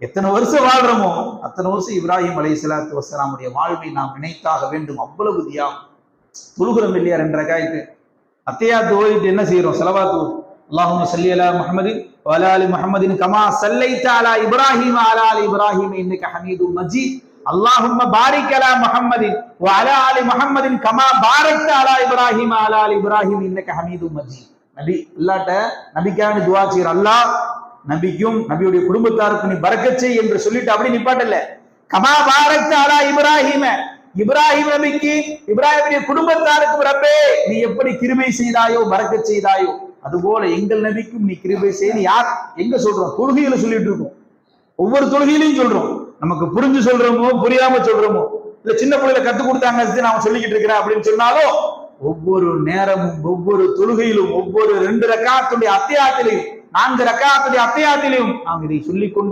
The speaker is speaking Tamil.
எத்தனை வருஷம் வாழ்றோமோ அத்தனை வருஷம் இப்ராஹிம் அலை சலாத்து வசலாமுடைய வாழ்வை நாம் நினைத்தாக வேண்டும். அவ்வளவு தியாகம். தொழுகிறோம் இல்லையா? ரெண்டு காய்க்கு அத்தையாத்து ஓதிட்டு என்ன செய்யறோம் செலவாத்து. அல்லாஹும் சல்லி அலா முஹம்மதின் வலா அலி கமா சல்லைத்த அலா இப்ராஹிம் அலா அலி இப்ராஹிம். இன்னைக்கு ஹமீது மஜீத். அல்லாஹும் பாரிக் அலா முஹம்மதின் வ அலா அலி முஹம்மதின் கமா பாரத் அலா இப்ராஹிம் அலா அலி இப்ராஹிம். இன்னைக்கு ஹமீது மஜீத். நபி இல்லாட்ட நபிக்கான துவா செய்யற அல்லாஹ் நபிக்கும் நபியுடைய குடும்பத்தாருக்கும் நீ பறக்கச்சே என்று சொல்லிட்டு அப்படி நிப்பாட்டல கமா பாரக்த இப்ராஹிம. இப்ராஹிம் நபிக்கு இப்ராஹிமுடைய குடும்பத்தாருக்கு ரப்பே நீ எப்படி கிருமை செய்தாயோ பறக்க செய்தாயோ அதுபோல எங்கள் நபிக்கும் நீ கிருபை செய்து யார்? எங்க சொல்றோம்? தொழுகையில சொல்லிட்டு இருக்கோம். ஒவ்வொரு தொழுகையிலையும் சொல்றோம். நமக்கு புரிஞ்சு சொல்றோமோ புரியாம சொல்றோமோ இல்ல சின்ன பிள்ளைல கத்து கொடுத்தாங்க நான் சொல்லிக்கிட்டு இருக்கிறேன் அப்படின்னு சொன்னாலும் ஒவ்வொரு நேரமும் ஒவ்வொரு தொழுகையிலும் ஒவ்வொரு ரெண்டு ரக்காத்துடைய அத்தியாயத்திலையும் நான்கு ரக்காத்துடைய அத்தையாத்திலையும் நாம் இதை சொல்லிக்கொண்டே